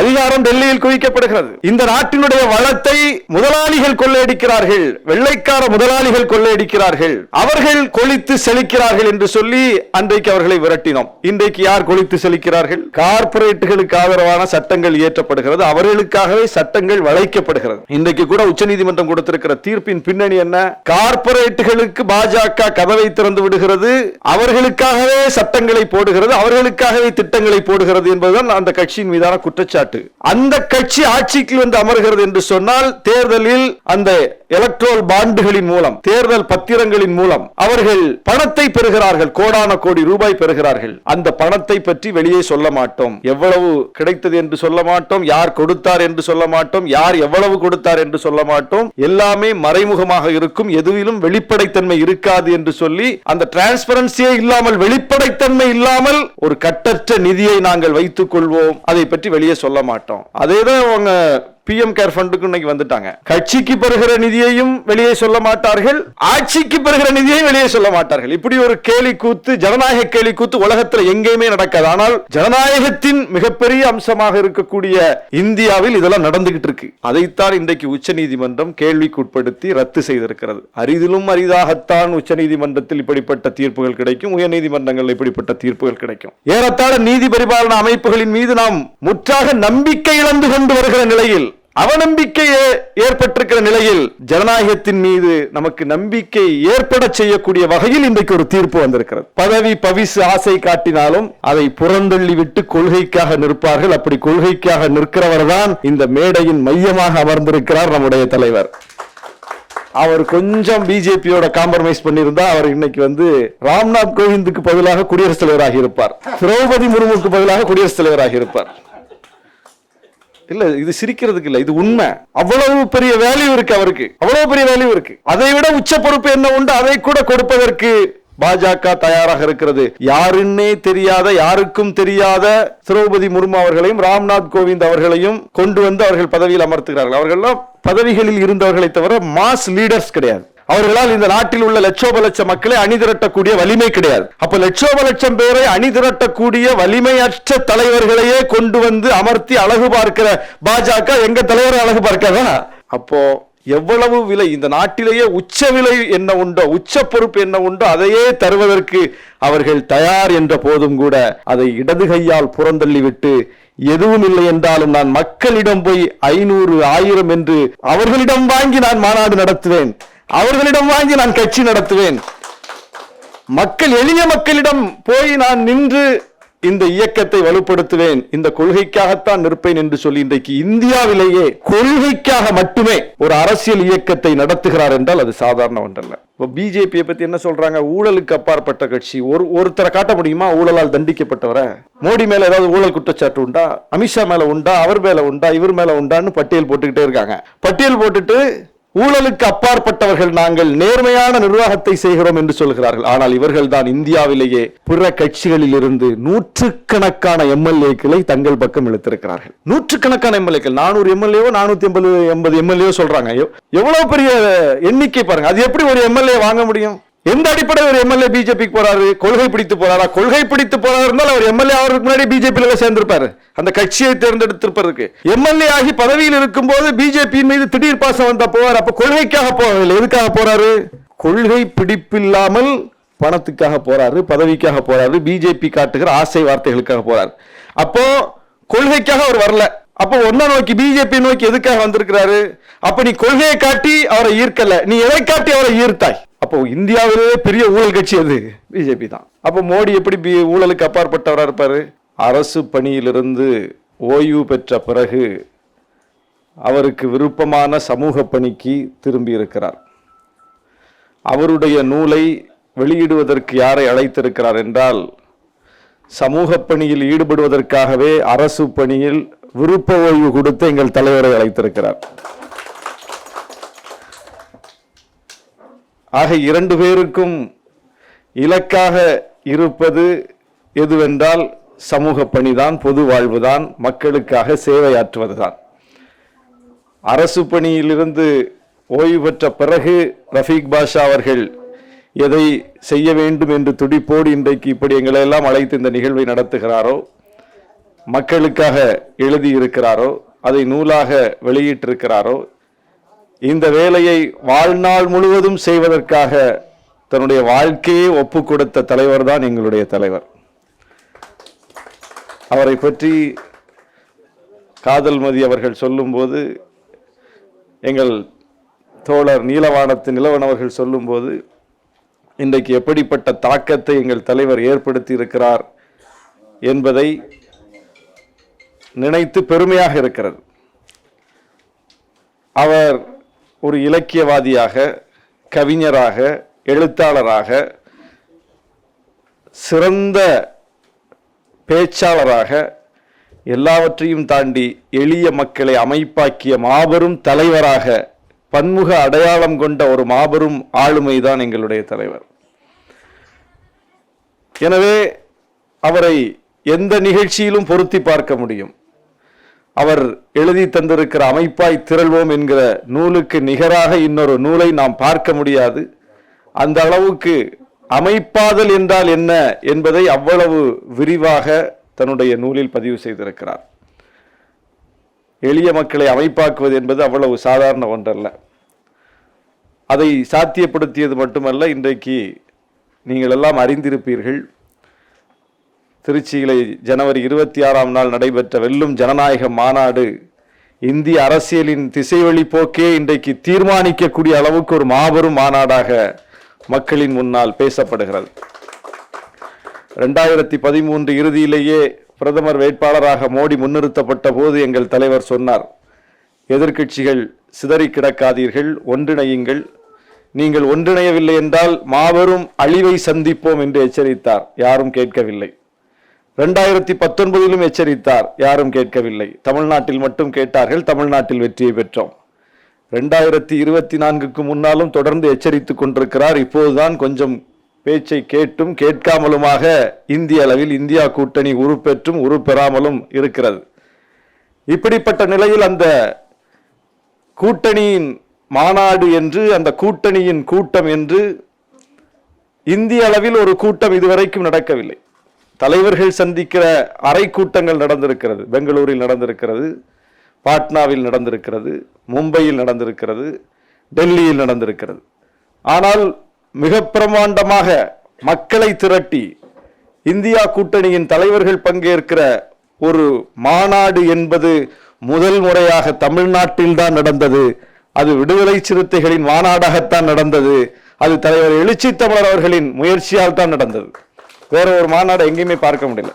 அதிகாரம் டெல்லியில் குவிக்கப்படுகிறது. இந்த நாட்டினுடைய வளத்தை முதலாளிகள் கொள்ளையடிக்கிறார்கள். வெள்ளைக்கார முதலாளிகள் கொள்ளையடிக்கிறார்கள். அவர்கள் கொளித்து செழிக்கிறார்கள் என்று சொல்லி அன்றைக்கு அவர்களை விரட்டினோம். இன்றைக்கு யார் கொளித்து செழிக்கிறார்கள்? கார்பரேட்டுகளுக்கு ஆதரவான சட்டங்கள் இயற்றப்படுகிறது. அவர்களுக்காகவே சட்டங்கள் வளைக்கப்படுகிறது. இன்றைக்கு கூட உச்சநீதிமன்றம் கொடுத்திருக்கிற தீர்ப்பின் பின்னணி என்ன? கார்ப்பரேட்டுகளுக்கு பாஜக கதவை திறந்து விடுகிறது. அவர்களுக்காகவே சட்டங்களை போடுகிறது. அவர்களுக்காகவே திட்டங்களை போடுகிறது என்பதுதான் அந்த கட்சியின் மீதான குற்றச்சாட்டு. அந்த கட்சி ஆட்சிக்கு வந்து அமர்கிறது என்று சொன்னால் தேர்தலில் அந்த எலக்ட்ரோல் பாண்டுகளின் மூலம் தேர்தல் பத்திரங்களின் மூலம் அவர்கள் பணத்தை பெறுகிறார்கள் கோடான கோடி ரூபாய் பெறுகிறார்கள். அந்த பணத்தை பற்றி வெளியே சொல்ல மாட்டோம். எவ்வளவு கிடைத்தது என்று சொல்ல மாட்டோம். யார் கொடுத்தார் என்று சொல்ல மாட்டோம். யார் எவ்வளவு கொடுத்தார் என்று சொல்ல மாட்டோம். எல்லாமே மறைமுகமாக இருக்கும். எதுவிலும் வெளிப்படைத்தன்மை இருக்காது என்று சொல்லி அந்த டிரான்ஸ்பரன்சியே இல்லாமல் வெளிப்படைத்தன்மை இல்லாமல் ஒரு கட்டற்ற நிதியை நாங்கள் வைத்துக் கொள்வோம். அதை பற்றி வெளியே சொல்ல சொல்ல மாட்டோம் அதேதான் அவங்க பிஎம் கேர் ஃபண்டுக்கு இன்னைக்கு வந்துட்டாங்க. கட்சிக்கு பெறுகிற நிதியையும் வெளியே சொல்ல மாட்டார்கள். ஆட்சிக்கு பெறுகிற நிதியையும் வெளியே சொல்ல மாட்டார்கள். இப்படி ஒரு கேலி கூத்து ஜனநாயக கேலி கூத்து உலகத்தில் எங்கேயுமே நடக்காது. ஆனால் ஜனநாயகத்தின் மிகப்பெரிய அம்சமாக இருக்கக்கூடிய இந்தியாவில் இதெல்லாம் நடந்துகிட்டு இருக்கு. அதைத்தான் இன்றைக்கு உச்சநீதிமன்றம் கேள்விக்குட்படுத்தி ரத்து செய்திருக்கிறது. அரிதிலும் அரிதாகத்தான் உச்சநீதிமன்றத்தில் இப்படிப்பட்ட தீர்ப்புகள் கிடைக்கும் உயர்நீதிமன்றங்களில் இப்படிப்பட்ட தீர்ப்புகள் கிடைக்கும். ஏறத்தாழ நீதி பரிபாலன அமைப்புகளின் மீது நாம் முற்றாக நம்பிக்கை இழந்து கொண்டு வருகிற நிலையில் அவநம்பிக்கை ஏற்பட்டிருக்கிற நிலையில் ஜனநாயகத்தின் மீது நமக்கு நம்பிக்கை ஏற்பட செய்யக்கூடிய வகையில் இன்றைக்கு ஒரு தீர்ப்பு வந்திருக்கிறது. பதவி பவிசு ஆசை காட்டினாலும் அதை புறந்தள்ளி விட்டு கொள்கைக்காக நிற்பார்கள். அப்படி கொள்கைக்காக நிற்கிறவர் தான் இந்த மேடையின் மையமாக அமர்ந்திருக்கிறார் நம்முடைய தலைவர். அவர் கொஞ்சம் பிஜேபியோட காம்ப்ரமைஸ் பண்ணியிருந்தா அவர் இன்னைக்கு வந்து ராம்நாத் கோவிந்துக்கு பதிலாக குடியரசுத் தலைவராக இருப்பார். திரௌபதி முர்முக்கு பதிலாக குடியரசுத் தலைவராக இருப்பார். இல்ல இது சிரிக்கிறதுக்கு இல்ல இது உண்மை. அவ்வளவு பெரிய வேல்யூ இருக்கு அவருக்கு. அவ்வளவு பெரிய வேல்யூ இருக்கு. அதை விட உச்ச பொறுப்பு என்ன உண்டு? அதை கூட கொடுப்பதற்கு பாஜக தயாராக இருக்கிறது. யாருன்னே தெரியாத யாருக்கும் தெரியாத திரௌபதி முர்மு அவர்களையும் ராம்நாத் கோவிந்த் அவர்களையும் கொண்டு வந்து அவர்கள் பதவியில் அமர்த்துகிறார்கள். அவர்கள் பதவிகளில் இருந்தவர்களை தவிர மாஸ் லீடர்ஸ் கிடையாது. அவர்களால் இந்த நாட்டில் உள்ள லட்சோப லட்சம் மக்களை அணிதிரட்டக்கூடிய வலிமை கிடையாது. அப்ப லட்சோப லட்சம் பேரை அணிதிரட்டக்கூடிய வலிமையற்ற தலைவர்களையே கொண்டு வந்து அமர்த்தி அழகு பார்க்கிற பாஜக எங்க தலைவரை அழகு பார்க்காதா? அப்போ எவ்வளவு விலை இந்த நாட்டிலேயே உச்ச விலை என்ன உண்டோ உச்ச பொறுப்பு என்ன உண்டோ அதையே தருவதற்கு அவர்கள் தயார் என்ற போதும் கூட அதை இடது கையால் புறந்தள்ளிவிட்டு எதுவும் இல்லை என்றாலும் நான் மக்களிடம் போய் ஐநூறு ஆயிரம் என்று அவர்களிடம் வாங்கி நான் மாநாடு நடத்துவேன். அவர்களிடம் வாங்கி நான் கட்சி நடத்துவேன். மக்கள் எளிய மக்களிடம் போய் நான் நின்று இந்த இயக்கத்தை வலுப்படுத்துவேன். இந்த கொள்கைக்காகத்தான் நிற்பேன் என்று சொல்லி இன்றைக்கு இந்தியாவிலேயே கொள்கைக்காக மட்டுமே ஒரு அரசியல் இயக்கத்தை நடத்துகிறார் என்றால் அது சாதாரண ஒன்றல்ல. இப்போ பிஜேபியை பத்தி என்ன சொல்றாங்க? ஊழலுக்கு அப்பாற்பட்ட கட்சி. ஒரு ஒருத்தரை காட்ட முடியுமா? ஊழலால் தண்டிக்கப்பட்டவரை? மோடி மேல ஏதாவது ஊழல் குற்றச்சாட்டு உண்டா? அமித்ஷா மேல உண்டா? அவர் மேல உண்டா? இவர் மேல உண்டான்னு பட்டியல் போட்டுக்கிட்டே இருக்காங்க. பட்டியல் போட்டுட்டு ஊழலுக்கு அப்பாற்பட்டவர்கள் நாங்கள் நேர்மையான நிர்வாகத்தை செய்கிறோம் என்று சொல்கிறார்கள். ஆனால் இவர்கள் தான் இந்தியாவிலேயே பிற கட்சிகளில் இருந்து நூற்றுக்கணக்கான எம்எல்ஏக்களை தங்கள் பக்கம் இழுத்திருக்கிறார்கள். நூற்றுக்கணக்கான எம்எல்ஏக்கள் நானூறு எம்எல்ஏவோ நானூத்தி எண்பது எண்பது எம்எல்ஏ சொல்றாங்க. எவ்வளவு பெரிய எண்ணிக்கை பாருங்க. அது எப்படி ஒரு எம்எல்ஏ வாங்க முடியும்? எந்த அடிப்படையில் ஒரு எம்எல்ஏ பிஜேபிக்கு போறாரு? கொள்கை பிடித்து போறாரா? கொள்கை பிடித்து போறாரு இருந்தால் அவர் எம்எல்ஏ ஆகிறதுக்கு முன்னாடி பிஜேபியில் சேர்ந்திருப்பாரு. அந்த கட்சியை தேர்ந்தெடுத்திருப்பதற்கு. எம்எல்ஏ ஆகி பதவியில் இருக்கும்போது பிஜேபியின் மீது திடீர் பாசம் வந்தா போவார். அப்ப கொள்கைக்காக போகவில்லை. எதுக்காக போறாரு? கொள்கை பிடிப்பில்லாமல் பணத்துக்காக போறாரு பதவிக்காக போறாரு பிஜேபி காட்டுகிற ஆசை வார்த்தைகளுக்காக போறாரு. அப்போ கொள்கைக்காக அவர் வரல. அப்போ ஒன்னா நோக்கி பிஜேபி நோக்கி எதுக்காக வந்திருக்கிறாரு? அப்ப நீ கொள்கையை காட்டி அவரை ஈர்க்கல. நீ எதை காட்டி அவரை ஈர்த்தாய்? அப்போ இந்தியாவிலேயே பெரிய ஊழல் கட்சி அது பிஜேபி தான். அப்போ மோடி எப்படி பி- ஊழலுக்கு அப்பாற்பட்டவராக இருப்பார்? அரசு பணியிலிருந்து ஓய்வு பெற்ற பிறகு அவருக்கு விருப்பமான சமூக பணிக்கு திரும்பி இருக்கிறார். அவருடைய நூலை வெளியிடுவதற்கு யாரை அழைத்திருக்கிறார் என்றால் சமூக பணியில் ஈடுபடுவதற்காகவே அரசு பணியில் விருப்ப ஓய்வு கொடுத்து எங்கள் தலைவரை அழைத்திருக்கிறார். ஆக இரண்டு பேருக்கும் இலக்காக இருப்பது எதுவென்றால் சமூக பணிதான் பொது வாழ்வுதான் மக்களுக்காக சேவையாற்றுவதுதான். அரசு பணியிலிருந்து ஓய்வு பெற்ற பிறகு ரஃபீக் பாஷா அவர்கள் எதை செய்ய வேண்டும் என்று துடிப்போடு இன்றைக்கு இப்படி எங்களை எல்லாம் அழைத்து இந்த நிகழ்வை நடத்துகிறாரோ மக்களுக்காக எழுதியிருக்கிறாரோ அதை நூலாக வெளியிட்டிருக்கிறாரோ இந்த வேலையை வாழ்நாள் முழுவதும் செய்வதற்காக தன்னுடைய வாழ்க்கையை ஒப்பு கொடுத்த தலைவர் தான் எங்களுடைய தலைவர். அவரை பற்றி காதல்மதி அவர்கள் சொல்லும்போது எங்கள் தோழர் நீலவானத்து நிலவன் அவர்கள் சொல்லும்போது இன்றைக்கு எப்படிப்பட்ட தாக்கத்தை எங்கள் தலைவர் ஏற்படுத்தி இருக்கிறார் என்பதை நினைத்து பெருமையாக இருக்கிறது. அவர் ஒரு இலக்கியவாதியாக கவிஞராக எழுத்தாளராக சிறந்த பேச்சாளராக எல்லாவற்றையும் தாண்டி எளிய மக்களை அமைப்பாக்கிய மாபெரும் தலைவராக பன்முக அடையாளம் கொண்ட ஒரு மாபெரும் ஆளுமைதான் எங்களுடைய தலைவர். எனவே அவரை எந்த நிகழ்ச்சியிலும் பொருத்தி பார்க்க முடியும். அவர் எழுதி தந்திருக்கிற அமைப்பாய் திரள்வோம் என்கிற நூலுக்கு நிகராக இன்னொரு நூலை நாம் பார்க்க முடியாது. அந்த அளவுக்கு அமைப்பாதல் என்றால் என்ன என்பதை அவ்வளவு விரிவாக தன்னுடைய நூலில் பதிவு செய்திருக்கிறார். எளிய மக்களை அமைப்பாக்குவது என்பது அவ்வளவு சாதாரண ஒன்றல்ல. அதை சாத்தியப்படுத்தியது மட்டுமல்ல இன்றைக்கு நீங்கள் எல்லாம் அறிந்திருப்பீர்கள். திருச்சியிலே ஜனவரி இருபத்தி ஆறாம் நாள் நடைபெற்ற வெல்லும் ஜனநாயக மாநாடு இந்திய அரசியலின் திசைவழி போக்கே இன்றைக்கு தீர்மானிக்கக்கூடிய அளவுக்கு ஒரு மாபெரும் மாநாடாக மக்களின் முன்னால் பேசப்படுகிறது. ரெண்டாயிரத்தி பதிமூன்று இறுதியிலேயே பிரதமர் வேட்பாளராக மோடி முன்னிறுத்தப்பட்ட போது எங்கள் தலைவர் சொன்னார் எதிர்க்கட்சிகள் சிதறி கிடக்காதீர்கள் ஒன்றிணையுங்கள். நீங்கள் ஒன்றிணையவில்லை என்றால் மாபெரும் அழிவை சந்திப்போம் என்று எச்சரித்தார். யாரும் கேட்கவில்லை. ரெண்டாயிரத்தி பத்தொன்பதிலும் எச்சரித்தார். யாரும் கேட்கவில்லை. தமிழ்நாட்டில் மட்டும் கேட்டார்கள். தமிழ்நாட்டில் வெற்றியை பெற்றோம். ரெண்டாயிரத்தி இருபத்தி நான்குக்கு முன்னாலும் தொடர்ந்து எச்சரித்துக் கொண்டிருக்கிறார். இப்போதுதான் கொஞ்சம் பேச்சை கேட்டும் கேட்காமலுமாக இந்திய அளவில் இந்தியா கூட்டணி உருப்பெற்றும் உருப்பெறாமலும் இருக்கிறது. இப்படிப்பட்ட நிலையில் அந்த கூட்டணியின் மாநாடு என்று அந்த கூட்டணியின் கூட்டம் என்று இந்திய அளவில் ஒரு கூட்டம் இதுவரைக்கும் நடக்கவில்லை. தலைவர்கள் சந்திக்கிற அறை கூட்டங்கள் நடந்திருக்கிறது. பெங்களூரில் நடந்திருக்கிறது பாட்னாவில் நடந்திருக்கிறது மும்பையில் நடந்திருக்கிறது டெல்லியில் நடந்திருக்கிறது. ஆனால் மிக பிரமாண்டமாக மக்களை திரட்டி இந்தியா கூட்டணியின் தலைவர்கள் பங்கேற்கிற ஒரு மாநாடு என்பது முதல் முறையாக தமிழ்நாட்டில்தான் நடந்தது. அது விடுதலை சிறுத்தைகளின் மாநாடாகத்தான் நடந்தது. அது தலைவர் எழுச்சி தமிழர் அவர்களின் முயற்சியால் தான் நடந்தது. வேற ஒரு மாநாடு எங்கேயுமே பார்க்க முடியல.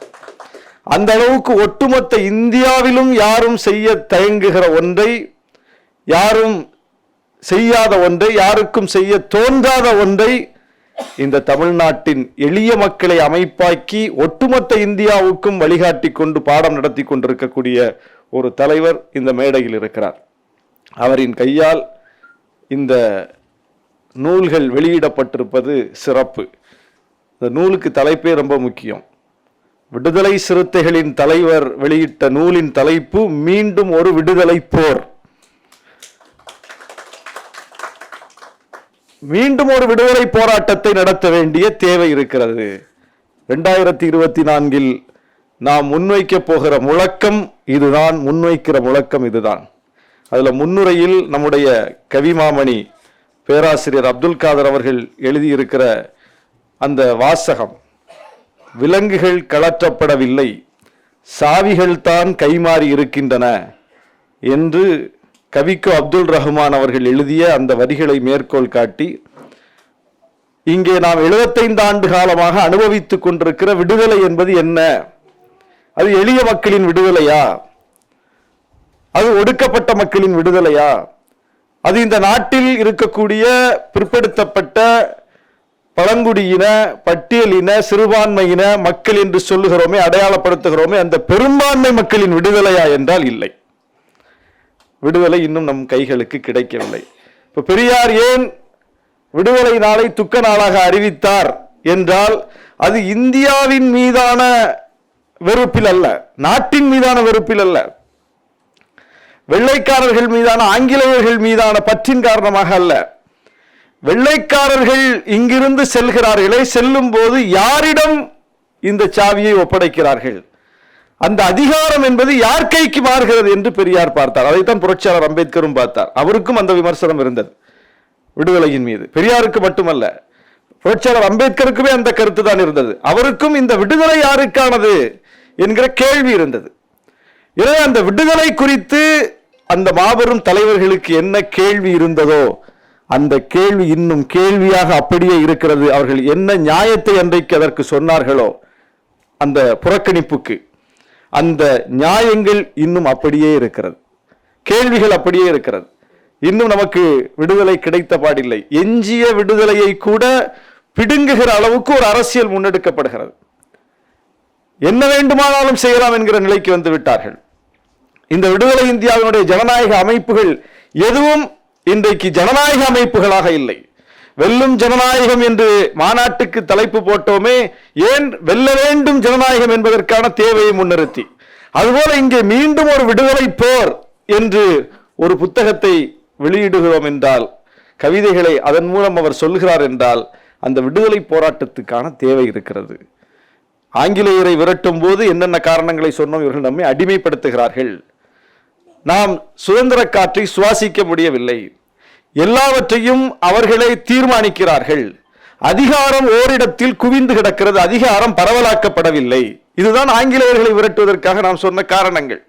அந்த அளவுக்கு ஒட்டுமொத்த இந்தியாவிலும் யாரும் செய்ய தயங்குகிற ஒன்றை யாரும் செய்யாத ஒன்றை யாருக்கும் செய்ய தோன்றாத ஒன்றை இந்த தமிழ்நாட்டின் எளிய மக்களை அமைப்பாக்கி ஒட்டுமொத்த இந்தியாவுக்கும் வழிகாட்டி கொண்டு பாடம் நடத்தி கொண்டிருக்கக்கூடிய ஒரு தலைவர் இந்த மேடையில் இருக்கிறார். அவரின் கையால் இந்த நூல்கள் வெளியிடப்பட்டிருப்பது சிறப்பு. இந்த நூலுக்கு தலைப்பே ரொம்ப முக்கியம். விடுதலை சிறுத்தைகளின் தலைவர் வெளியிட்ட நூலின் தலைப்பு மீண்டும் ஒரு விடுதலை போர். மீண்டும் ஒரு விடுதலை போராட்டத்தை நடத்த வேண்டிய தேவை இருக்கிறது. ரெண்டாயிரத்தி இருபத்தி நான்கில் நாம் முன்வைக்க போகிற முழக்கம் இதுதான் முன்வைக்கிற முழக்கம் இதுதான். அதில் முன்னுரையில் நம்முடைய கவிமாமணி பேராசிரியர் அப்துல் காதர் அவர்கள் எழுதியிருக்கிற அந்த வாசகம் விலங்குகள் கலற்றப்படவில்லை சாவிகள்தான் கைமாறி இருக்கின்றன என்று கவிக்கு அப்துல் ரஹ்மான் அவர்கள் எழுதிய அந்த வரிகளை மேற்கோள் காட்டி இங்கே நாம் 75 ஆண்டு காலமாக அனுபவித்துக் கொண்டிருக்கிற விடுதலை என்பது என்ன? அது எளிய மக்களின் விடுதலையா? அது ஒடுக்கப்பட்ட மக்களின் விடுதலையா? அது இந்த நாட்டில் இருக்கக்கூடிய பிற்படுத்தப்பட்ட பழங்குடியின பட்டியலின சிறுபான்மையின மக்கள் என்று சொல்லுகிறோமே அடையாளப்படுத்துகிறோமே அந்த பெரும்பான்மை மக்களின் விடுதலையா என்றால் இல்லை. விடுதலை இன்னும் நம் கைகளுக்கு கிடைக்கவில்லை. இப்ப பெரியார் ஏன் விடுதலை நாளை துக்க நாளாக அறிவித்தார் என்றால் அது இந்தியாவின் மீதான வெறுப்பில் அல்ல நாட்டின் மீதான வெறுப்பில் அல்ல. வெள்ளைக்காரர்கள் மீதான ஆங்கிலேயர்கள் மீதான பற்றின் காரணமாக அல்ல. வெள்ளைக்காரர்கள் இங்கிருந்து செல்கிறார்களே செல்லும் போது யாரிடம் இந்த சாவியை ஒப்படைக்கிறார்கள்? அந்த அதிகாரம் என்பது யார் கைக்கு மாறுகிறது என்று பெரியார் பார்த்தார். அதைத்தான் புரட்சியாளர் அம்பேத்கரும் பார்த்தார். அவருக்கும் அந்த விமர்சனம் இருந்தது விடுதலையின் மீது. பெரியாருக்கு மட்டுமல்ல புரட்சியாளர் அம்பேத்கருக்குமே அந்த கருத்து தான் இருந்தது. அவருக்கும் இந்த விடுதலை யாருக்கானது என்கிற கேள்வி இருந்தது. எனவே அந்த விடுதலை குறித்து அந்த மாபெரும் தலைவர்களுக்கு என்ன கேள்வி இருந்ததோ அந்த கேள்வி இன்னும் கேள்வியாக அப்படியே இருக்கிறது. அவர்கள் என்ன நியாயத்தை அன்றைக்கு அதற்கு சொன்னார்களோ அந்த புறக்கணிப்புக்கு அந்த நியாயங்கள் இன்னும் அப்படியே இருக்கிறது. கேள்விகள் அப்படியே இருக்கிறது. இன்னும் நமக்கு விடுதலை கிடைத்த பாடில்லை. எஞ்சிய விடுதலையை கூட பிடுங்குகிற அளவுக்கு ஒரு அரசியல் முன்னெடுக்கப்படுகிறது. என்ன வேண்டுமானாலும் செய்யலாம் என்கிற நிலைக்கு வந்து விட்டார்கள். இந்த விடுதலை இந்தியாவினுடைய ஜனநாயக அமைப்புகள் எதுவும் இன்றைக்கு ஜனநாயக அமைப்புகளாக இல்லை. வெல்லும் ஜனநாயகம் என்று மாநாட்டுக்கு தலைப்பு போட்டோமே ஏன் வெல்ல வேண்டும் ஜனநாயகம் என்பதற்கான தேவையை முன்னிறுத்தி. அதுபோல இங்கே மீண்டும் ஒரு விடுதலை போர் என்று ஒரு புத்தகத்தை வெளியிடுகிறோம் என்றால் கவிதைகளை அதன் மூலம் அவர் சொல்கிறார் என்றால் அந்த விடுதலை போராட்டத்துக்கான தேவை இருக்கிறது. ஆங்கிலேயரை விரட்டும் போது என்னென்ன காரணங்களை சொன்னோம் இவர்கள் நம்மை அடிமைப்படுத்துகிறார்கள். நாம் சுதந்திர காற்றை சுவாசிக்க முடியவில்லை. எல்லாவற்றையும் அவர்களே தீர்மானிக்கிறார்கள். அதிகாரம் ஓரிடத்தில் குவிந்து கிடக்கிறது அதிகாரம் பரவலாக்கப்படவில்லை. இதுதான் ஆங்கிலேயர்களை விரட்டுவதற்காக நாம் சொன்ன காரணங்கள்.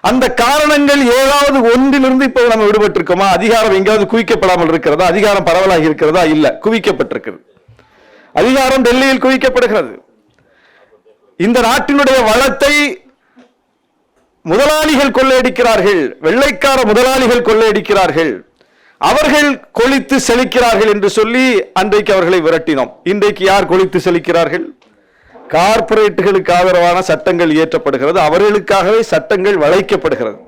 அந்த காரணங்கள் ஏதாவது ஒன்றிலிருந்து இப்போ நம்ம விடுபட்டிருக்கோமா? அதிகாரம் எங்கேயாவது குவிக்கப்படாமல் இருக்கிறதா? அதிகாரம் பரவலாகி இருக்கிறதா? இல்ல குவிக்கப்பட்டிருக்கிறது. அதிகாரம் டெல்லியில் குவிக்கப்படுகிறது. இந்த நாட்டினுடைய வளத்தை முதலாளிகள் கொள்ளையடிக்கிறார்கள் வெள்ளைக்கார முதலாளிகள் கொள்ளையடிக்கிறார்கள். அவர்கள் கொளித்து செழிக்கிறார்கள் என்று சொல்லி அன்றைக்கு அவர்களை விரட்டினோம். இன்றைக்கு யார் கொளித்து செழிக்கிறார்கள்? கார்ப்பரேட்டுகளுக்கு ஆதரவான சட்டங்கள் இயற்றப்படுகிறது. அவர்களுக்காகவே சட்டங்கள் வளைக்கப்படுகிறது.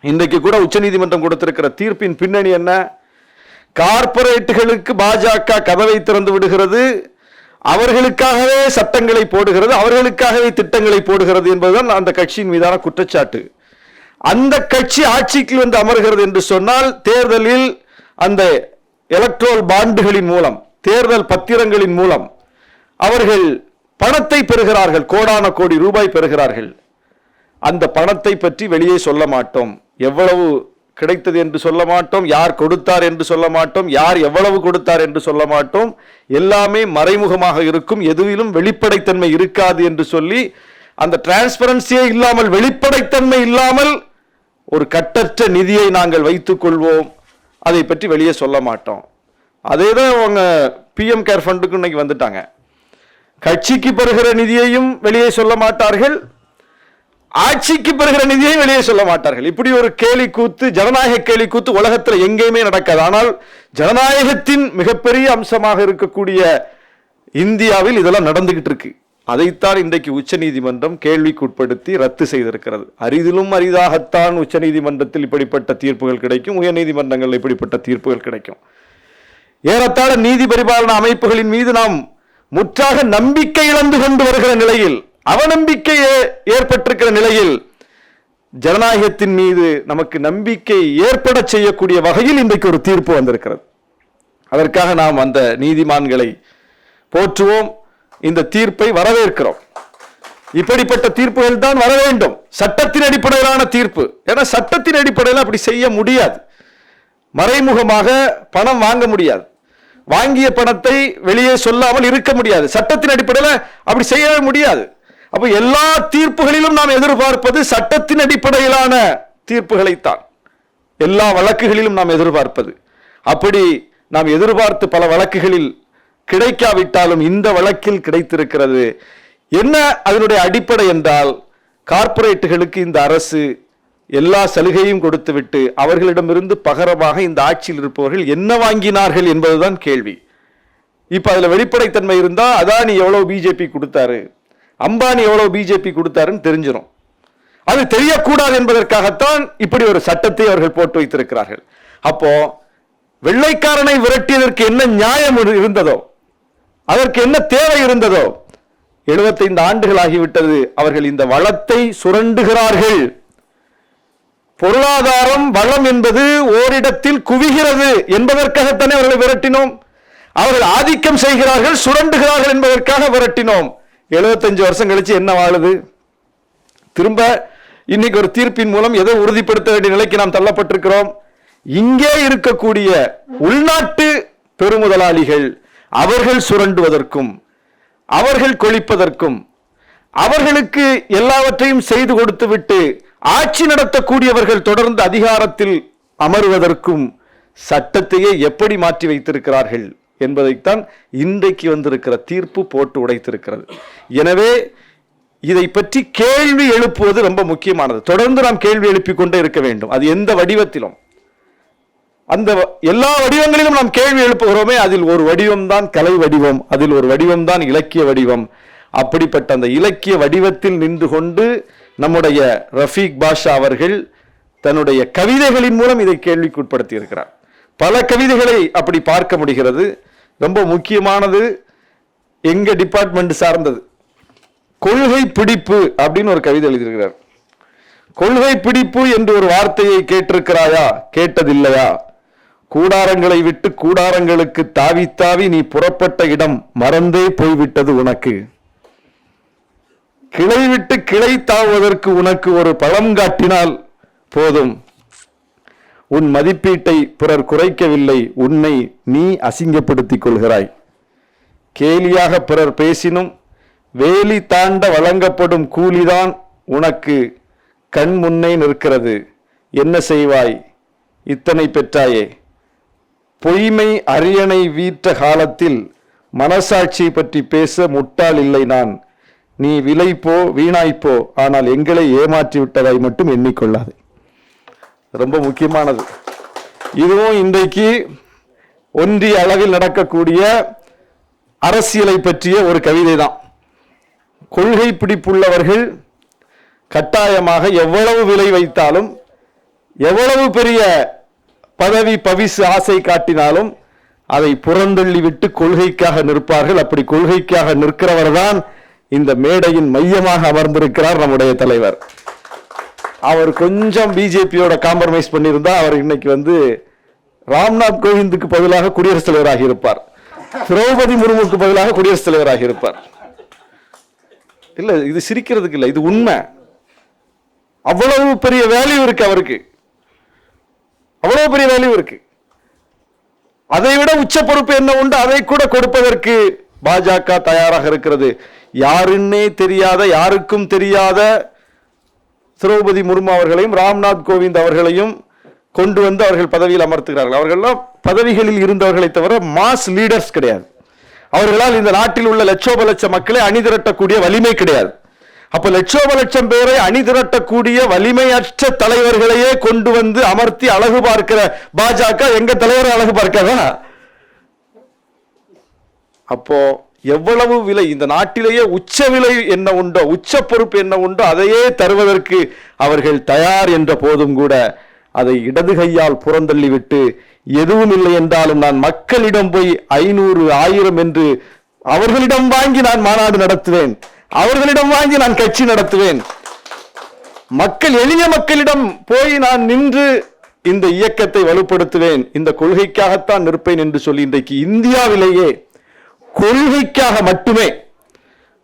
இன்றைக்கு கூட உச்சநீதிமன்றம் கொடுத்திருக்கிற தீர்ப்பின் பின்னணி என்ன? கார்ப்பரேட்டுகளுக்கு பாஜக கதவை திறந்து விடுகிறது. அவர்களுக்காகவே சட்டங்களை போடுகிறது. அவர்களுக்காகவே திட்டங்களை போடுகிறது என்பதுதான் அந்த கட்சியின் மீதான குற்றச்சாட்டு. அந்த கட்சி ஆட்சிக்கு வந்து அமர்கிறது என்று சொன்னால் தேர்தலில் அந்த எலக்ட்ரோல் பாண்டுகளின் மூலம் தேர்தல் பத்திரங்களின் மூலம் அவர்கள் பணத்தை பெறுகிறார்கள் கோடான கோடி ரூபாய் பெறுகிறார்கள். அந்த பணத்தை பற்றி வெளியே சொல்ல மாட்டோம். எவ்வளவு கிடைத்தது என்று சொல்ல மாட்டோம் யார் கொடுத்தார் என்று சொல்ல மாட்டோம் யார் எவ்வளவு கொடுத்தார் என்று சொல்ல மாட்டோம். எல்லாமே மறைமுகமாக இருக்கும் எதுவிலும் வெளிப்படைத்தன்மை இருக்காது என்று சொல்லி அந்த டிரான்ஸ்பரன்சியே இல்லாமல் வெளிப்படைத்தன்மை இல்லாமல் ஒரு கட்டற்ற நிதியை நாங்கள் வைத்துக் கொள்வோம். அதை பற்றி வெளியே சொல்ல மாட்டோம். அதே தான் அவங்க பிஎம் கேர் ஃபண்டுக்கு இன்னைக்கு வந்துட்டாங்க. கட்சிக்கு பெறுகிற நிதியையும் வெளியே சொல்ல மாட்டார்கள். ஆட்சிக்கு பெறுகிற நிதியை வெளியே சொல்ல மாட்டார்கள். இப்படி ஒரு கேலி கூத்து ஜனநாயக கேலி கூத்து உலகத்தில் எங்கேயுமே நடக்காது. ஆனால் ஜனநாயகத்தின் மிகப்பெரிய அம்சமாக இருக்கக்கூடிய இந்தியாவில் இதெல்லாம் நடந்துகிட்டு இருக்கு. அதைத்தான் இன்றைக்கு உச்சநீதிமன்றம் கேள்விக்குட்படுத்தி ரத்து செய்திருக்கிறது. அரிதிலும் அரிதாகத்தான் உச்சநீதிமன்றத்தில் இப்படிப்பட்ட தீர்ப்புகள் கிடைக்கும் உயர்நீதிமன்றங்களில் இப்படிப்பட்ட தீர்ப்புகள் கிடைக்கும். ஏறத்தாழ நீதி பரிபாலன அமைப்புகளின் மீது நாம் முற்றாக நம்பிக்கை இழந்து கொண்டு வருகிற நிலையில் அவநம்பிக்கை ஏற்பட்டிருக்கிற நிலையில் ஜனநாயகத்தின் மீது நமக்கு நம்பிக்கை ஏற்பட செய்யக்கூடிய வகையில் இன்றைக்கு ஒரு தீர்ப்பு வந்திருக்கிறது. அதற்காக நாம் அந்த நீதிமான்களை போற்றுவோம். இந்த தீர்ப்பை வரவேற்கிறோம். இப்படிப்பட்ட தீர்ப்புகள் தான் வர வேண்டும். சட்டத்தின் அடிப்படையிலான தீர்ப்பு. ஏன்னா சட்டத்தின் அடிப்படையில் அப்படி செய்ய முடியாது. மறைமுகமாக பணம் வாங்க முடியாது. வாங்கிய பணத்தை வெளியே சொல்லாமல் இருக்க முடியாது. சட்டத்தின் அடிப்படையில் அப்படி செய்யவே முடியாது. அப்போ எல்லா தீர்ப்புகளிலும் நாம் எதிர்பார்ப்பது சட்டத்தின் அடிப்படையிலான தீர்ப்புகளைத்தான். எல்லா வழக்குகளிலும் நாம் எதிர்பார்ப்பது. அப்படி நாம் எதிர்பார்த்து பல வழக்குகளில் கிடைக்காவிட்டாலும் இந்த வழக்கில் கிடைத்திருக்கிறது. என்ன அதனுடைய அடிப்படை என்றால் கார்ப்பரேட்டுகளுக்கு இந்த அரசு எல்லா சலுகையும் கொடுத்துவிட்டு அவர்களிடமிருந்து பகரமாக இந்த ஆட்சியில் இருப்பவர்கள் என்ன வாங்கினார்கள் என்பதுதான் கேள்வி. இப்போ அதில் வெளிப்படைத்தன்மை இருந்தால் அதானி எவ்வளோ பிஜேபி கொடுத்தாரு அம்பானி எவ்வளோ பிஜேபி கொடுத்தாருன்னு தெரிஞ்சிடும் அது தெரியக்கூடாது என்பதற்காகத்தான் இப்படி ஒரு சட்டத்தை அவர்கள் போட்டு வைத்திருக்கிறார்கள். அப்போ வெள்ளைக்காரனை விரட்டியதற்கு என்ன நியாயம் இருந்ததோ அதற்கு என்ன தேவை இருந்ததோ? 75 ஆண்டுகள் ஆகிவிட்டது அவர்கள் இந்த வளத்தை சுரண்டுகிறார்கள். பொருளாதாரம் வளம் என்பது ஓரிடத்தில் குவிகிறது என்பதற்காகத்தானே அவர்களை விரட்டினோம். அவர்கள் ஆதிக்கம் செய்கிறார்கள் சுரண்டுகிறார்கள் என்பதற்காக விரட்டினோம். 75 வருஷம் கழிச்சு என்ன வாழுது திரும்ப இன்னைக்கு ஒரு தீர்ப்பின் மூலம் எதை உறுதிப்படுத்த வேண்டிய நிலைக்கு நாம் தள்ளப்பட்டிருக்கிறோம்? இங்கே இருக்கக்கூடிய உள்நாட்டு பெருமுதலாளிகள் அவர்கள் சுரண்டுவதற்கும் அவர்கள் கொளிப்பதற்கும் அவர்களுக்கு எல்லாவற்றையும் செய்து கொடுத்துவிட்டு ஆட்சி நடத்தக்கூடியவர்கள் தொடர்ந்து அதிகாரத்தில் அமருவதற்கும் சட்டத்தையே எப்படி மாற்றி வைத்திருக்கிறார்கள் என்பதைத்தான் இன்றைக்கு வந்திருக்கிற தீர்ப்பு போட்டு உடைத்திருக்கிறது. எனவே இதை பற்றி கேள்வி எழுப்புவது ரொம்ப முக்கியமானது. தொடர்ந்து நாம் கேள்வி எழுப்பிக் கொண்டே இருக்க வேண்டும். அது எந்த வடிவத்திலும். அந்த எல்லா வடிவங்களிலும் நாம் கேள்வி எழுப்புகிறோமே அதில் ஒரு வடிவம் தான் கலை வடிவம் அதில் ஒரு வடிவம் தான் இலக்கிய வடிவம். அப்படிப்பட்ட அந்த இலக்கிய வடிவத்தில் நின்று கொண்டு நம்முடைய ரஃபீக் பாஷா அவர்கள் தன்னுடைய கவிதைகளின் மூலம் இதை கேள்விக்குட்படுத்தி இருக்கிறார் பல கவிதைகளை அப்படி பார்க்க முடிகிறது. ரொம்ப முக்கியமானது எங்கள் டிபார்ட்மெண்ட் சார்ந்தது. கொள்கை பிடிப்பு அப்படின்னு ஒரு கவிதை எழுதியிருக்கிறார். கொள்கை பிடிப்பு என்று ஒரு வார்த்தையை கேட்டிருக்கிறாயா? கேட்டதில்லையா? கூடாரங்களை விட்டு கூடாரங்களுக்கு தாவி தாவி நீ புறப்பட்ட இடம் மறந்தே போய்விட்டது உனக்கு. கிளை விட்டு கிளை தாவுவதற்கு உனக்கு ஒரு பழம் காட்டினால் போதும். உன் மதிப்பீட்டை பிறர் குறைக்கவில்லை உன்னை நீ அசிங்கப்படுத்திக் கொள்கிறாய். கேலியாக பிறர் பேசினும் வேலி தாண்ட வழங்கப்படும் கூலிதான் உனக்கு கண் முன்னே நிற்கிறது. என்ன செய்வாய்? இத்தனை பெற்றாயே. பொய்மை அரியணை வீற்ற காலத்தில் மனசாட்சியை பற்றி பேச முட்டாள் இல்லை நான். நீ விலைப்போ வீணாய்ப்போ ஆனால் எங்களை ஏமாற்றி விட்டதாய் மட்டும் எண்ணிக்கொள்ளாது. ரொம்ப முக்கியமானது. இதுவும் இன்றைக்கு ஒன்றிய அளவில் நடக்கக்கூடிய அரசியலை பற்றிய ஒரு கவிதை தான் கொள்கை பிடிப்புள்ளவர்கள் கட்டாயமாக எவ்வளவு விலை வைத்தாலும் எவ்வளவு பெரிய பதவி பவிசு ஆசை காட்டினாலும் அதை புறந்தள்ளி விட்டு கொள்கைக்காக நிற்பார்கள். அப்படி கொள்கைக்காக நிற்கிறவர் தான் இந்த மேடையின் மையமாக அமர்ந்திருக்கிறார் நம்முடைய தலைவர். அவர் கொஞ்சம் பிஜேபியோட காம்ப்ரமைஸ் பண்ணியிருந்தா அவர் இன்னைக்கு வந்து ராம்நாத் கோவிந்துக்கு பதிலாக குடியரசுத் தலைவராக இருப்பார். திரௌபதி முர்முக்கு பதிலாக குடியரசுத் தலைவராக இருப்பார். இல்ல இது சிரிக்கிறதுக்கு இல்லை இது உண்மை. அவ்வளவு பெரிய வேல்யூ இருக்கு அவருக்கு. அவ்வளவு பெரிய வேல்யூ இருக்கு. அதை விட உச்ச பொறுப்பு என்ன உண்டு? அதை கூட கொடுப்பதற்கு பாஜக தயாராக இருக்கிறது. யாருன்னே தெரியாத யாருக்கும் தெரியாத திரௌபதி முர்மு அவர்களையும் ராம்நாத் கோவிந்த் அவர்களையும் கொண்டு வந்து அவர்கள் பதவியில் அமர்த்துகிறார்கள். அவர்கள்லாம் பதவிகளில் இருந்தவர்களை தவிர மாஸ் லீடர்ஸ் கிடையாது. அவர்களால் இந்த நாட்டில் உள்ள லட்சோப லட்ச மக்களை அணிதிரட்டக்கூடிய வலிமை கிடையாது. அப்ப லட்சோப லட்சம் பேரை அணி திரட்டக்கூடிய வலிமையற்ற தலைவர்களையே கொண்டு வந்து அமர்த்தி அழகு பார்க்கிற பாஜக எங்க தலைவரை அழகு பார்க்கவா அப்போ எவ்வளவு விலை இந்த நாட்டிலேயே உச்ச விலை என்ன உண்டோ உச்ச பொறுப்பு என்ன உண்டோ அதையே தருவதற்கு அவர்கள் தயார் என்ற போதும் கூட அதை இடது கையால் புறந்தள்ளிவிட்டு எதுவும் இல்லை என்றாலும் நான் மக்களிடம் போய் ஐநூறு ஆயிரம் என்று அவர்களிடம் வாங்கி நான் மாநாடு நடத்துவேன். அவர்களிடம் வாங்கி நான் கட்சி நடத்துவேன். மக்கள் எளிய மக்களிடம் போய் நான் நின்று இந்த இயக்கத்தை வலுப்படுத்துவேன். இந்த கொள்கைக்காகத்தான் நிற்பேன் என்று சொல்லி இன்றைக்கு இந்தியாவிலேயே கொள்கைக்காக மட்டுமே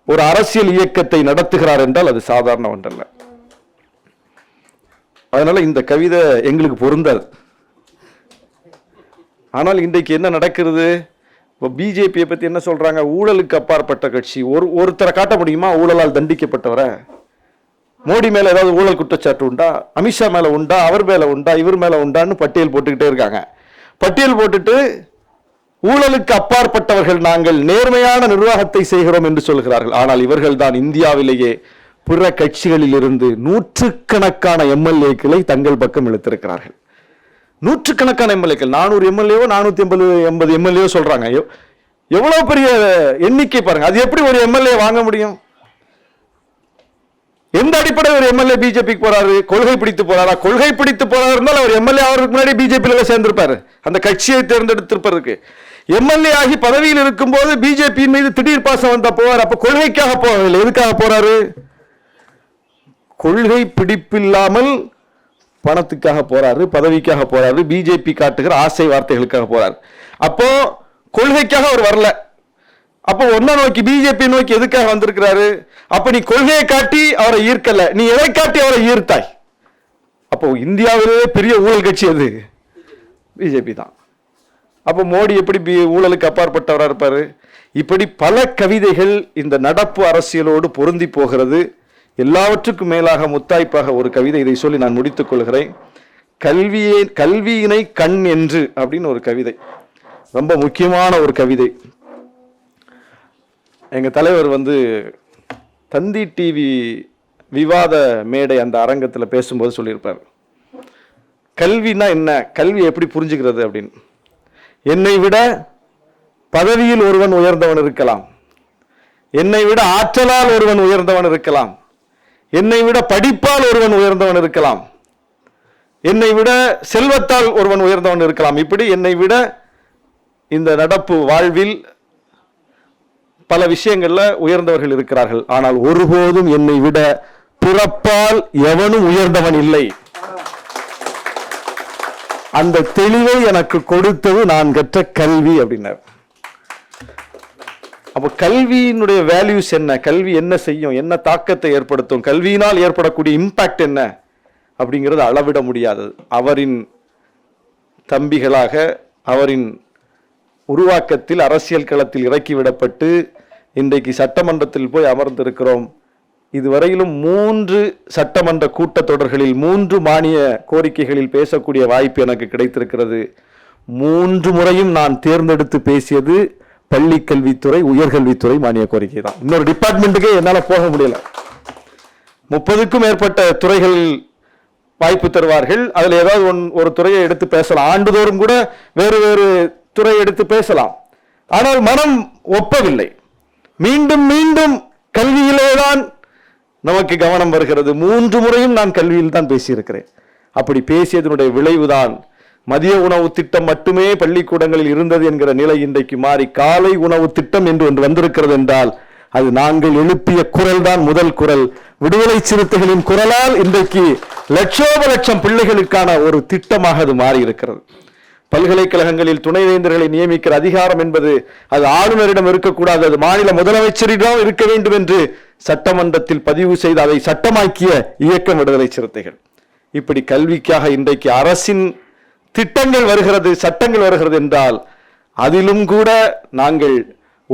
ஒரு அரசியல் இயக்கத்தை நடத்துகிறார் என்றால் அது சாதாரண ஒன்றல்ல. அதனால இந்த கவிதை எங்களுக்கு பொருந்தாது ஆனால் இன்றைக்கு என்ன நடக்கிறது? இப்போ பிஜேபியை பற்றி என்ன சொல்கிறாங்க ஊழலுக்கு அப்பாற்பட்ட கட்சி. ஒரு ஒருத்தரை காட்ட முடியுமா? ஊழலால் தண்டிக்கப்பட்டவரை. மோடி மேலே ஏதாவது ஊழல் குற்றச்சாட்டு உண்டா? அமித்ஷா மேலே உண்டா? அவர் மேலே உண்டா? இவர் மேலே உண்டான்னு பட்டியல் போட்டுக்கிட்டே இருக்காங்க. பட்டியல் போட்டுட்டு ஊழலுக்கு அப்பாற்பட்டவர்கள் நாங்கள் நேர்மையான நிர்வாகத்தை செய்கிறோம் என்று சொல்கிறார்கள். ஆனால் இவர்கள் தான் இந்தியாவிலேயே பிற கட்சிகளில் இருந்து நூற்றுக்கணக்கான எம்எல்ஏக்களை தங்கள் பக்கம் இழுத்திருக்கிறார்கள். நூற்றுக்கணக்கான எம்எல்ஏக்கள் நானூறு எம்எல்ஏவோ நானூற்றி எண்பது எண்பது எம்எல்ஏவோ சொல்கிறாங்க எவ்வளோ பெரிய எண்ணிக்கை பாருங்கள் அது எப்படி ஒரு எம்எல்ஏ வாங்க முடியும்? எந்த அடிப்படையில் ஒரு எம்எல்ஏ பிஜேபிக்கு போறாரு? கொள்கை பிடித்து போறாரா? கொள்கை பிடித்து போறாரு இருந்தால் அவர் எம்எல்ஏ ஆகிறதுக்கு முன்னாடி பிஜேபியில் சேர்ந்திருப்பாரு. அந்த கட்சியை தேர்ந்தெடுத்திருப்பதற்கு. எம்எல்ஏ ஆகி பதவியில் இருக்கும்போது பிஜேபி மீது திடீர் பாசம் வந்தா போவார். அப்போ கொள்கைக்காக போகவில்லை எதுக்காக போறாரு? கொள்கை பிடிப்பில்லாமல் பணத்துக்காக போறாரு பதவிக்காக போறாரு பிஜேபி காட்டுகிற ஆசை வார்த்தைகளுக்காக போறாரு. அப்போ கொள்கைக்காக அவர் வரல. அப்போ ஒன்ன நோக்கி பிஜேபி நோக்கி எதுக்காக வந்திருக்கிறாரு? அப்ப நீ கொள்கையை காட்டி அவரை ஈர்க்கல. நீ எதை காட்டி அவரை ஈர்த்தாய்? அப்போ இந்தியாவிலே பெரிய ஊழல் கட்சி அது. பிஜேபி தான். அப்போ மோடி எப்படி பி- ஊழலுக்கு அப்பாற்பட்டவராக இருப்பாரு? இப்படி பல கவிதைகள் இந்த நடப்பு அரசியலோடு பொருந்தி போகிறது. எல்லாவற்றுக்கும் மேலாக முத்தாய்ப்பாக ஒரு கவிதை இதை சொல்லி நான் முடித்துக் கொள்கிறேன். கல்வியே கல்வியினை கண் என்று அப்படின்னு ஒரு கவிதை. ரொம்ப முக்கியமான ஒரு கவிதை. எங்கள் தலைவர் வந்து தந்தி டிவி விவாத மேடை அந்த அரங்கத்தில் பேசும்போது சொல்லியிருப்பார். கல்வினா என்ன? கல்வி எப்படி புரிஞ்சுக்கிறது அப்படின்னு. என்னை விட பதவியில் ஒருவன் உயர்ந்தவன் இருக்கலாம். என்னை விட ஆற்றலால் ஒருவன் உயர்ந்தவன் இருக்கலாம். என்னை விட படிப்பால் ஒருவன் உயர்ந்தவன் இருக்கலாம். என்னை விட செல்வத்தால் ஒருவன் உயர்ந்தவன் இருக்கலாம். இப்படி என்னை விட இந்த நடப்பு வாழ்வில் பல விஷயங்களில் உயர்ந்தவர்கள் இருக்கிறார்கள். ஆனால் ஒருபோதும் என்னை விட பிறப்பால் எவனும் உயர்ந்தவன் இல்லை. அந்த தெளிவை எனக்கு கொடுத்தது நான் கற்ற கல்வி அப்படின்னார். அப்போ கல்வியினுடைய வேல்யூஸ் என்ன? கல்வி என்ன செய்யும்? என்ன தாக்கத்தை ஏற்படுத்தும்? கல்வியினால் ஏற்படக்கூடிய இம்பாக்ட் என்ன? அப்படிங்கிறது அளவிட முடியாதது. அவரின் தம்பிகளாக அவரின் உருவாக்கத்தில் அரசியல் களத்தில் இறக்கிவிடப்பட்டு இன்றைக்கு சட்டமன்றத்தில் போய் அமர்ந்திருக்கிறோம். இதுவரையிலும் மூன்று சட்டமன்ற கூட்டத்தொடர்களில் மூன்று மானிய கோரிக்கைகளில் பேசக்கூடிய வாய்ப்பு எனக்கு கிடைத்திருக்கிறது. மூன்று முறையும் நான் தேர்ந்தெடுத்து பேசியது பள்ளி கல்வித்துறை உயர்கல்வித்துறை மானிய கோரிக்கை தான். இன்னொரு டிபார்ட்மெண்ட்டுக்கே என்னால் போக முடியல. முப்பதுக்கும் மேற்பட்ட துறைகள் வாய்ப்பு தருவார்கள். அதில் ஏதாவது ஒன் ஒரு துறையை எடுத்து பேசலாம். ஆண்டுதோறும் கூட வேறு வேறு துறை எடுத்து பேசலாம். ஆனால் மனம் ஒப்பவில்லை. மீண்டும் மீண்டும் கல்வியிலே தான் நமக்கு கவனம் வருகிறது. மூன்று முறையும் நான் கல்வியில் தான் பேசியிருக்கிறேன். அப்படி பேசியதனுடைய விளைவுதான் மதிய உணவு திட்டம் மட்டுமே பள்ளிக்கூடங்களில் இருந்தது என்கிற நிலை இன்றைக்கு மாறி காலை உணவு திட்டம் என்று ஒன்று வந்திருக்கிறது என்றால் அது நாங்கள் எழுப்பிய குரல் தான் முதல் குரல். விடுதலை சிறுத்தைகளின் குரலால் இன்றைக்கு லட்சோப லட்சம் பிள்ளைகளுக்கான ஒரு திட்டமாக அது மாறி இருக்கிறது. பல்கலைக்கழகங்களில் துணைவேந்தர்களை நியமிக்கிற அதிகாரம் என்பது அது ஆளுநரிடம் இருக்கக்கூடாது அது மாநில முதலமைச்சரிடம் இருக்க வேண்டும் என்று சட்டமன்றத்தில் பதிவு செய்து அதை சட்டமாக்கிய இயக்கம் விடுதலை சிறுத்தைகள். இப்படி கல்விக்காக இன்றைக்கு அரசின் திட்டங்கள் வருகிறது சட்டங்கள் வருகிறது என்றால் அதிலும் கூட நாங்கள்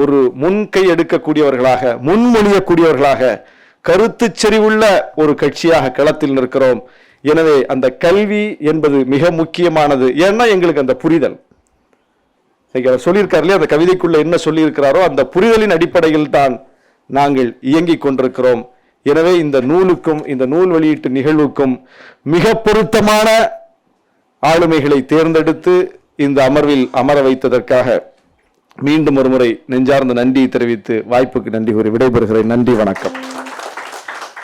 ஒரு முன்கை எடுக்கக்கூடியவர்களாக முன்மொழியக்கூடியவர்களாக கருத்து செறிவுள்ள ஒரு கட்சியாக களத்தில் நிற்கிறோம். எனவே அந்த கல்வி என்பது மிக முக்கியமானது. ஏன்னா எங்களுக்கு அந்த புரிதல். அவர் சொல்லியிருக்காரு அந்த கவிதைக்குள்ள என்ன சொல்லியிருக்கிறாரோ அந்த புரிதலின் அடிப்படையில் தான் நாங்கள் இயங்கிக் கொண்டிருக்கிறோம். எனவே இந்த நூலுக்கும் இந்த நூல் வெளியீட்டு நிகழ்வுக்கும் மிக பொருத்தமான ஆளுமைகளை தேர்ந்தெடுத்து இந்த அமர்வில் அமர வைத்ததற்காக மீண்டும் ஒருமுறை நெஞ்சார்ந்த நன்றி தெரிவித்து வாய்ப்புக்கு நன்றி கூறி விடைபெறுகிறேன். நன்றி வணக்கம்.